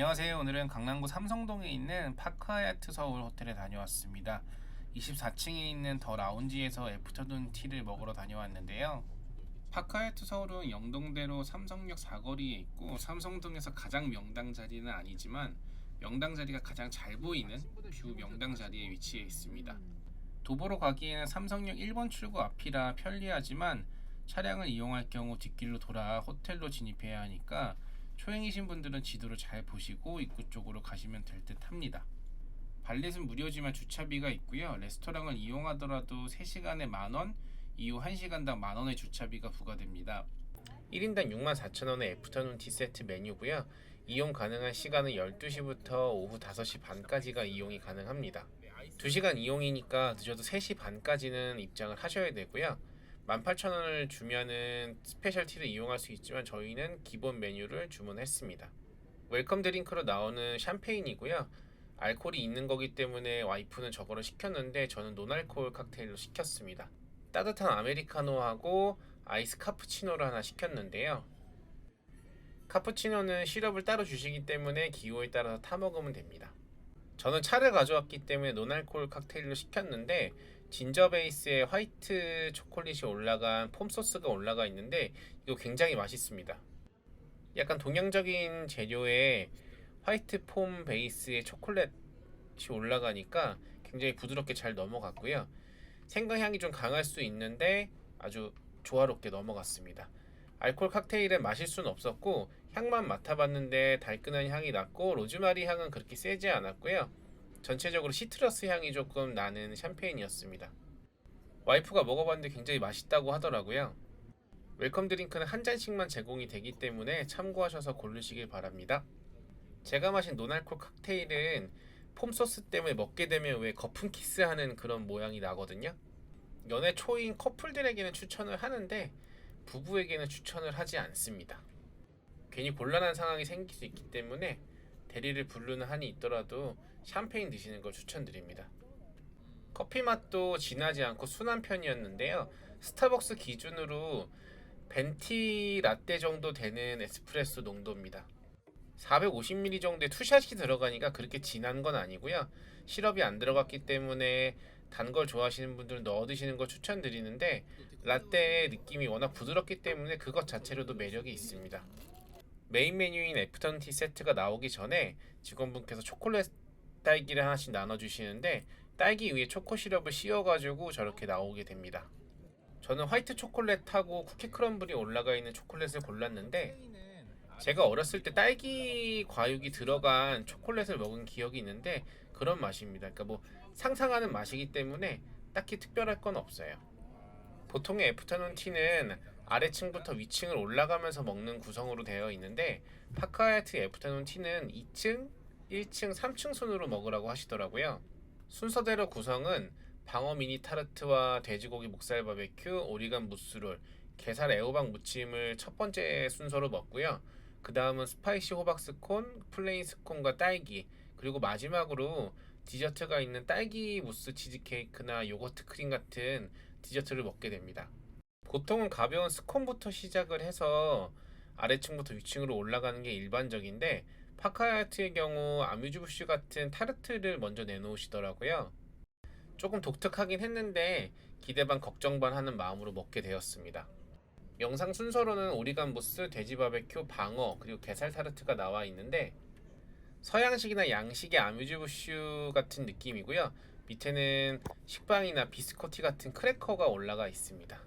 안녕하세요. 오늘은 강남구 삼성동에 있는 파크하얏트 서울 호텔에 다녀왔습니다. 24층에 있는 더 라운지에서 애프터눈 티를 먹으러 다녀왔는데요. 파크하얏트 서울은 영동대로 삼성역 사거리에 있고 삼성동에서 가장 명당 자리는 아니지만 명당 자리가 가장 잘 보이는 뷰 명당 자리에 위치해 있습니다. 도보로 가기에는 삼성역 1번 출구 앞이라 편리하지만 차량을 이용할 경우 뒷길로 돌아 호텔로 진입해야 하니까 초행이신 분들은 지도를 잘 보시고 입구 쪽으로 가시면 될 듯 합니다. 발렛은 무료지만 주차비가 있고요. 레스토랑을 이용하더라도 3시간에 만원, 이후 1시간당 만원의 주차비가 부과됩니다. 1인당 64,000원의 애프터눈 티 세트 메뉴고요. 이용 가능한 시간은 12시부터 오후 5시 반까지가 이용이 가능합니다. 2시간 이용이니까 늦어도 3시 반까지는 입장을 하셔야 되고요. 18,000원을 주면은 스페셜 티를 이용할 수 있지만 저희는 기본 메뉴를 주문했습니다. 웰컴 드링크로 나오는 샴페인이고요. 알코올이 있는 거기 때문에 와이프는 저거를 시켰는데 저는 노알코올 칵테일로 시켰습니다. 따뜻한 아메리카노하고 아이스 카푸치노를 하나 시켰는데요. 카푸치노는 시럽을 따로 주시기 때문에 기호에 따라서 타 먹으면 됩니다. 저는 차를 가져왔기 때문에 노알코올 칵테일로 시켰는데 진저 베이스에 화이트 초콜릿이 올라간 폼 소스가 올라가 있는데 이거 굉장히 맛있습니다. 약간 동양적인 재료에 화이트 폼 베이스의 초콜릿이 올라가니까 굉장히 부드럽게 잘 넘어갔고요. 생강향이 좀 강할 수 있는데 아주 조화롭게 넘어갔습니다. 알콜 칵테일은 마실 수는 없었고 향만 맡아봤는데 달큰한 향이 났고 로즈마리 향은 그렇게 세지 않았고요. 전체적으로 시트러스 향이 조금 나는 샴페인이었습니다. 와이프가 먹어봤는데 굉장히 맛있다고 하더라고요. 웰컴 드링크는 한 잔씩만 제공이 되기 때문에 참고하셔서 고르시길 바랍니다. 제가 마신 노날콜 칵테일은 폼 소스 때문에 먹게 되면 왜 거품 키스하는 그런 모양이 나거든요. 연애 초인 커플들에게는 추천을 하는데 부부에게는 추천을 하지 않습니다. 괜히 곤란한 상황이 생길 수 있기 때문에 대리를 부르는 한이 있더라도 샴페인 드시는 걸 추천드립니다. 커피 맛도 진하지 않고 순한 편이었는데요. 스타벅스 기준으로 벤티 라떼 정도 되는 에스프레소 농도입니다. 450ml 정도의 투샷이 들어가니까 그렇게 진한 건 아니고요. 시럽이 안 들어갔기 때문에 단 걸 좋아하시는 분들은 넣어 드시는 걸 추천드리는데 라떼의 느낌이 워낙 부드럽기 때문에 그것 자체로도 매력이 있습니다. 메인 메뉴인 애프터눈 티 세트가 나오기 전에 직원분께서 초콜릿 딸기를 하나씩 나눠주시는데 딸기 위에 초코 시럽을 씌워가지고 저렇게 나오게 됩니다. 저는 화이트 초콜릿하고 쿠키 크럼블이 올라가 있는 초콜릿을 골랐는데 제가 어렸을 때 딸기 과육이 들어간 초콜릿을 먹은 기억이 있는데 그런 맛입니다. 그러니까 뭐 상상하는 맛이기 때문에 딱히 특별할 건 없어요. 보통의 애프터눈 티는 아래층부터 위층을 올라가면서 먹는 구성으로 되어 있는데 파카야트 애프터눈 티는 2층, 1층, 3층 순으로 먹으라고 하시더라고요. 순서대로 구성은 방어 미니 타르트와 돼지고기 목살 바베큐, 오리간 무스롤, 게살 애호박 무침을 첫 번째 순서로 먹고요. 그 다음은 스파이시 호박 스콘, 플레인 스콘과 딸기, 그리고 마지막으로 디저트가 있는 딸기 무스 치즈케이크나 요거트 크림 같은 디저트를 먹게 됩니다. 보통은 가벼운 스콘부터 시작을 해서 아래층부터 위층으로 올라가는 게 일반적인데 파카야트의 경우 아뮤즈부슈 같은 타르트를 먼저 내놓으시더라고요. 조금 독특하긴 했는데 기대 반 걱정 반 하는 마음으로 먹게 되었습니다. 영상 순서로는 오리간 무스, 돼지 바베큐, 방어 그리고 게살 타르트가 나와 있는데 서양식이나 양식의 아뮤즈부슈 같은 느낌이고요. 밑에는 식빵이나 비스코티 같은 크래커가 올라가 있습니다.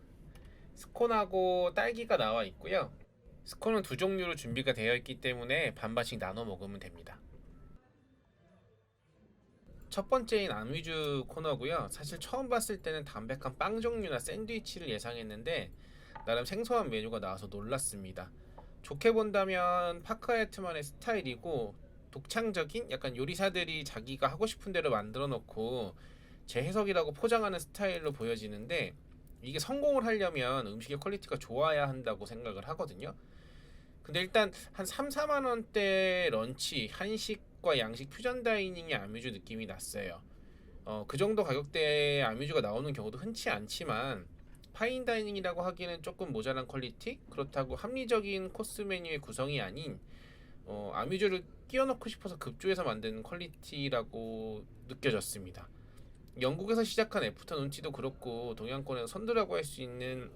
스콘하고 딸기가 나와 있고요. 스콘은 두 종류로 준비가 되어 있기 때문에 반반씩 나눠 먹으면 됩니다. 첫 번째인 아뮤즈 코너고요. 사실 처음 봤을 때는 담백한 빵 종류나 샌드위치를 예상했는데 나름 생소한 메뉴가 나와서 놀랐습니다. 좋게 본다면 파크하야트만의 스타일이고 독창적인 약간 요리사들이 자기가 하고 싶은 대로 만들어 놓고 제 해석이라고 포장하는 스타일로 보여지는데 이게 성공을 하려면 음식의 퀄리티가 좋아야 한다고 생각을 하거든요. 근데 일단 한 3, 4만 원대 런치, 한식과 양식 퓨전 다이닝의 아뮤즈 느낌이 났어요. 어, 그 정도 가격대의 아뮤즈가 나오는 경우도 흔치 않지만 파인 다이닝이라고 하기에는 조금 모자란 퀄리티? 그렇다고 합리적인 코스 메뉴의 구성이 아닌 어, 아뮤즈를 끼워넣고 싶어서 급조해서 만든 퀄리티라고 느껴졌습니다. 영국에서 시작한 애프터눈 티도 그렇고 동양권에서 선두라고 할 수 있는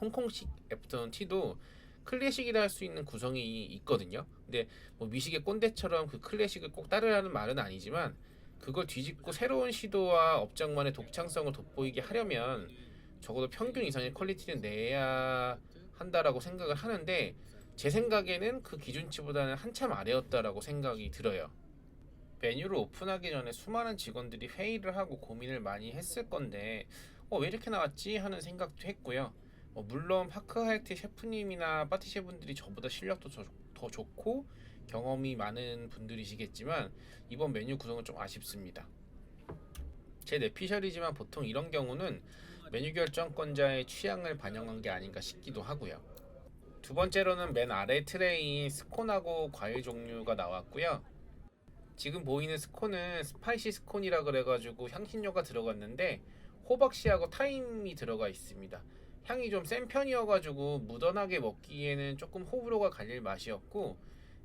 홍콩식 애프터눈 티도 클래식이라 할 수 있는 구성이 있거든요. 근데 뭐 미식의 꼰대처럼 그 클래식을 꼭 따르라는 말은 아니지만 그걸 뒤집고 새로운 시도와 업장만의 독창성을 돋보이게 하려면 적어도 평균 이상의 퀄리티는 내야 한다라고 생각을 하는데 제 생각에는 그 기준치보다는 한참 아래였다라고 생각이 들어요. 메뉴를 오픈하기 전에 수많은 직원들이 회의를 하고 고민을 많이 했을 건데 어, 왜 이렇게 나왔지 하는 생각도 했고요. 어, 물론 파크하이트 셰프님이나 파티셰분들이 저보다 실력도 더, 더 좋고 경험이 많은 분들이시겠지만 이번 메뉴 구성은 좀 아쉽습니다. 제 내피셜이지만 보통 이런 경우는 메뉴 결정권자의 취향을 반영한 게 아닌가 싶기도 하고요. 두 번째로는 맨 아래 트레이인 스콘하고 과일 종류가 나왔고요. 지금 보이는 스콘은 스파이시 스콘이라 그래가지고 향신료가 들어갔는데 호박씨하고 타임이 들어가 있습니다. 향이 좀 센 편이어가지고 무던하게 먹기에는 조금 호불호가 갈릴 맛이었고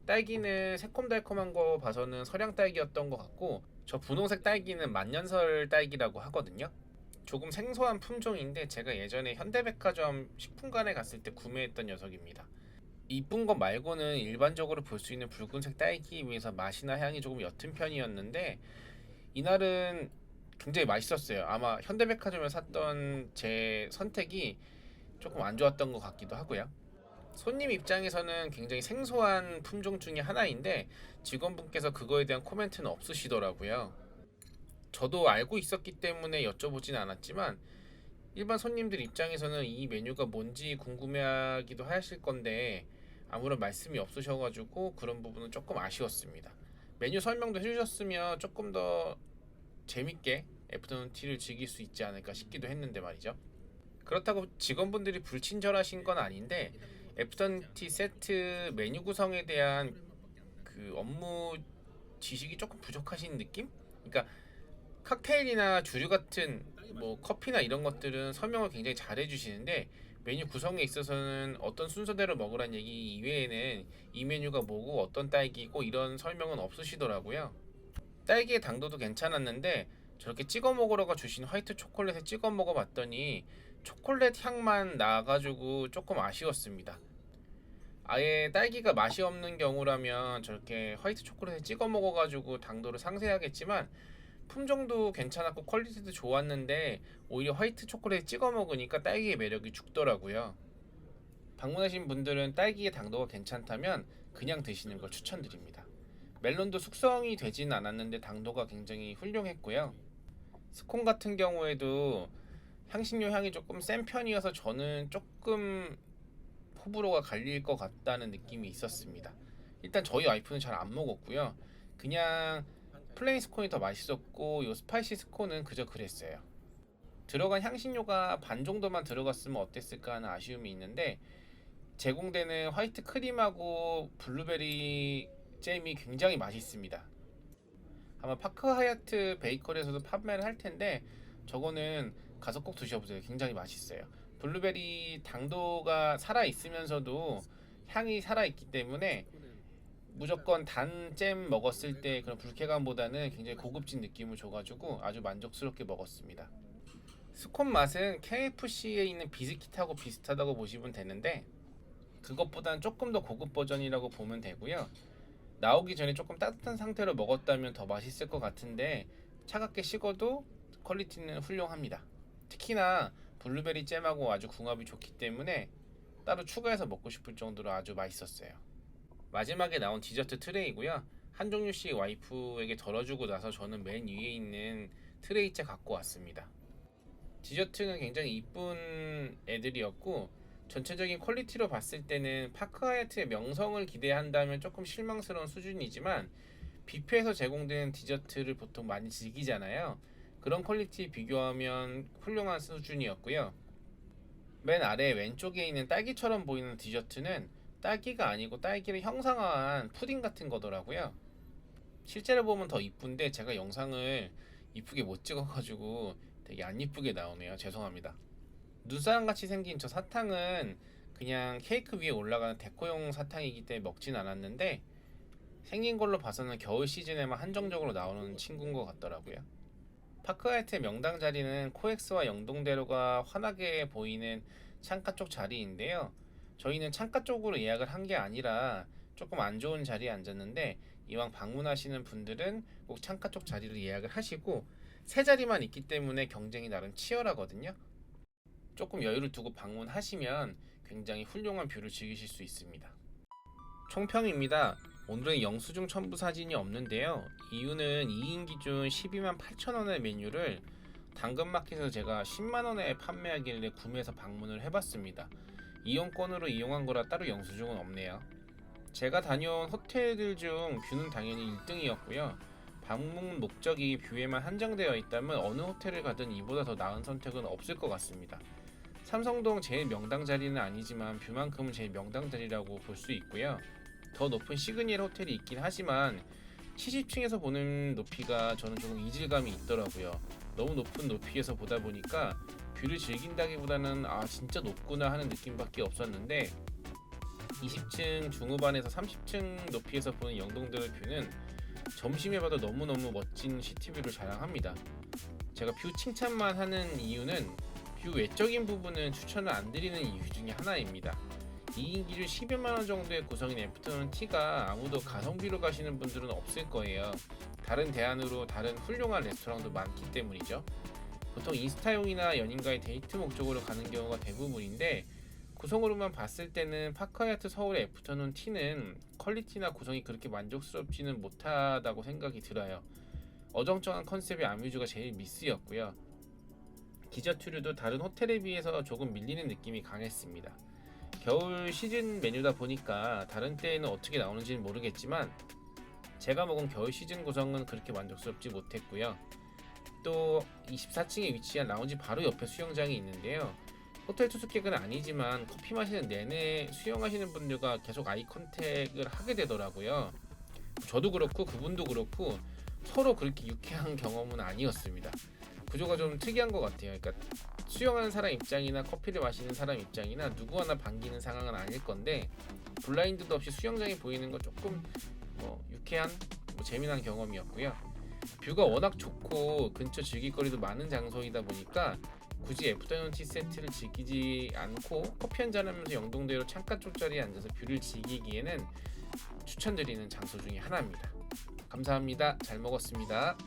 딸기는 새콤달콤한 거 봐서는 서량 딸기였던 것 같고 저 분홍색 딸기는 만년설 딸기라고 하거든요. 조금 생소한 품종인데 제가 예전에 현대백화점 식품관에 갔을 때 구매했던 녀석입니다. 이쁜 것 말고는 일반적으로 볼 수 있는 붉은색 딸기에 비해서 맛이나 향이 조금 옅은 편이었는데 이날은 굉장히 맛있었어요. 아마 현대백화점에 샀던 제 선택이 조금 안 좋았던 것 같기도 하고요. 손님 입장에서는 굉장히 생소한 품종 중에 하나인데 직원분께서 그거에 대한 코멘트는 없으시더라고요. 저도 알고 있었기 때문에 여쭤보진 않았지만 일반 손님들 입장에서는 이 메뉴가 뭔지 궁금해하기도 하실 건데 아무런 말씀이 없으셔가지고 그런 부분은 조금 아쉬웠습니다. 메뉴 설명도 해주셨으면 조금 더 재밌게 애프터눈 티를 즐길 수 있지 않을까 싶기도 했는데 말이죠. 그렇다고 직원분들이 불친절하신 건 아닌데 애프터눈 티 세트 메뉴 구성에 대한 그 업무 지식이 조금 부족하신 느낌? 그러니까 칵테일이나 주류 같은 뭐 커피나 이런 것들은 설명을 굉장히 잘 해주시는데 메뉴 구성에 있어서는 어떤 순서대로 먹으란 얘기 이외에는 이 메뉴가 뭐고 어떤 딸기고 이런 설명은 없으시더라고요. 딸기의 당도도 괜찮았는데 저렇게 찍어 먹으러가 주신 화이트 초콜릿에 찍어 먹어봤더니 초콜릿 향만 나가지고 조금 아쉬웠습니다. 아예 딸기가 맛이 없는 경우라면 저렇게 화이트 초콜릿에 찍어 먹어가지고 당도를 상쇄하겠지만 품종도 괜찮았고 퀄리티도 좋았는데 오히려 화이트 초콜릿 찍어 먹으니까 딸기의 매력이 죽더라고요. 방문하신 분들은 딸기의 당도가 괜찮다면 그냥 드시는 걸 추천드립니다. 멜론도 숙성이 되진 않았는데 당도가 굉장히 훌륭했고요. 스콘 같은 경우에도 향신료 향이 조금 센 편이어서 저는 조금 호불호가 갈릴 것 같다는 느낌이 있었습니다. 일단 저희 와이프는 잘 안 먹었고요. 그냥 플레인 스콘이 더 맛있었고 요 스파이시 스콘은 그저 그랬어요. 들어간 향신료가 반 정도만 들어갔으면 어땠을까 하는 아쉬움이 있는데 제공되는 화이트 크림하고 블루베리 잼이 굉장히 맛있습니다. 아마 파크 하얏트 베이커리에서도 판매를 할 텐데 저거는 가서 꼭 드셔보세요. 굉장히 맛있어요. 블루베리 당도가 살아 있으면서도 향이 살아 있기 때문에 무조건 단 잼 먹었을 때 그런 불쾌감보다는 굉장히 고급진 느낌을 줘가지고 아주 만족스럽게 먹었습니다. 스콘 맛은 KFC에 있는 비스킷하고 비슷하다고 보시면 되는데 그것보다는 조금 더 고급 버전이라고 보면 되고요. 나오기 전에 조금 따뜻한 상태로 먹었다면 더 맛있을 것 같은데 차갑게 식어도 퀄리티는 훌륭합니다. 특히나 블루베리 잼하고 아주 궁합이 좋기 때문에 따로 추가해서 먹고 싶을 정도로 아주 맛있었어요. 마지막에 나온 디저트 트레이고요. 한 종류씩 와이프에게 덜어주고 나서 저는 맨 위에 있는 트레이째 갖고 왔습니다. 디저트는 굉장히 이쁜 애들이었고 전체적인 퀄리티로 봤을 때는 파크 하얏트의 명성을 기대한다면 조금 실망스러운 수준이지만 뷔페에서 제공되는 디저트를 보통 많이 즐기잖아요. 그런 퀄리티 비교하면 훌륭한 수준이었고요. 맨 아래 왼쪽에 있는 딸기처럼 보이는 디저트는 딸기가 아니고 딸기를 형상화한 푸딩 같은 거더라고요. 실제로 보면 더 이쁜데 제가 영상을 이쁘게 못 찍어가지고 되게 안 이쁘게 나오네요. 죄송합니다. 눈사람 같이 생긴 저 사탕은 그냥 케이크 위에 올라가는 데코용 사탕이기 때문에 먹진 않았는데 생긴 걸로 봐서는 겨울 시즌에만 한정적으로 나오는 친구인 것 같더라고요. 파크하이트의 명당 자리는 코엑스와 영동대로가 환하게 보이는 창가 쪽 자리인데요. 저희는 창가 쪽으로 예약을 한 게 아니라 조금 안 좋은 자리에 앉았는데 이왕 방문하시는 분들은 꼭 창가 쪽 자리를 예약을 하시고 세 자리만 있기 때문에 경쟁이 나름 치열하거든요. 조금 여유를 두고 방문하시면 굉장히 훌륭한 뷰를 즐기실 수 있습니다. 총평입니다. 오늘은 영수증 첨부 사진이 없는데요. 이유는 2인 기준 12만 8천 원의 메뉴를 당근마켓에서 제가 10만 원에 판매하길래 구매해서 방문을 해봤습니다. 이용권으로 이용한 거라 따로 영수증은 없네요. 제가 다녀온 호텔들 중 뷰는 당연히 1등이었고요. 방문 목적이 뷰에만 한정되어 있다면 어느 호텔을 가든 이보다 더 나은 선택은 없을 것 같습니다. 삼성동 제일 명당 자리는 아니지만 뷰만큼은 제일 명당 자리라고 볼 수 있고요. 더 높은 시그니엘 호텔이 있긴 하지만 70층에서 보는 높이가 저는 조금 이질감이 있더라고요. 너무 높은 높이에서 보다 보니까 뷰를 즐긴다기보다는 아 진짜 높구나 하는 느낌밖에 없었는데 20층 중후반에서 30층 높이에서 보는 영동대로 뷰는 점심에 봐도 너무너무 멋진 시티뷰를 자랑합니다. 제가 뷰 칭찬만 하는 이유는 뷰 외적인 부분은 추천을 안 드리는 이유 중에 하나입니다. 2인 기준 10여만 원 정도의 구성인 애프터눈 티가 아무도 가성비로 가시는 분들은 없을 거예요. 다른 대안으로 다른 훌륭한 레스토랑도 많기 때문이죠. 보통 인스타용이나 연인과의 데이트 목적으로 가는 경우가 대부분인데 구성으로만 봤을 때는 파크하야트 서울의 애프터눈 티는 퀄리티나 구성이 그렇게 만족스럽지는 못하다고 생각이 들어요. 어정쩡한 컨셉의 아뮤즈가 제일 미스였고요. 디저트류도 다른 호텔에 비해서 조금 밀리는 느낌이 강했습니다. 겨울 시즌 메뉴다 보니까 다른 때에는 어떻게 나오는지는 모르겠지만 제가 먹은 겨울 시즌 구성은 그렇게 만족스럽지 못했고요. 또 24층에 위치한 라운지 바로 옆에 수영장이 있는데요. 호텔 투숙객은 아니지만 커피 마시는 내내 수영하시는 분들과 계속 아이 컨택을 하게 되더라고요. 저도 그렇고 그분도 그렇고 서로 그렇게 유쾌한 경험은 아니었습니다. 구조가 좀 특이한 것 같아요. 그러니까 수영하는 사람 입장이나 커피를 마시는 사람 입장이나 누구 하나 반기는 상황은 아닐 건데 블라인드도 없이 수영장이 보이는 건 조금 뭐 유쾌한 뭐 재미난 경험이었고요. 뷰가 워낙 좋고 근처 즐길거리도 많은 장소이다 보니까 굳이 애프터눈 티 세트를 즐기지 않고 커피 한잔 하면서 영동대로 창가 쪽 자리에 앉아서 뷰를 즐기기에는 추천드리는 장소 중에 하나입니다. 감사합니다. 잘 먹었습니다.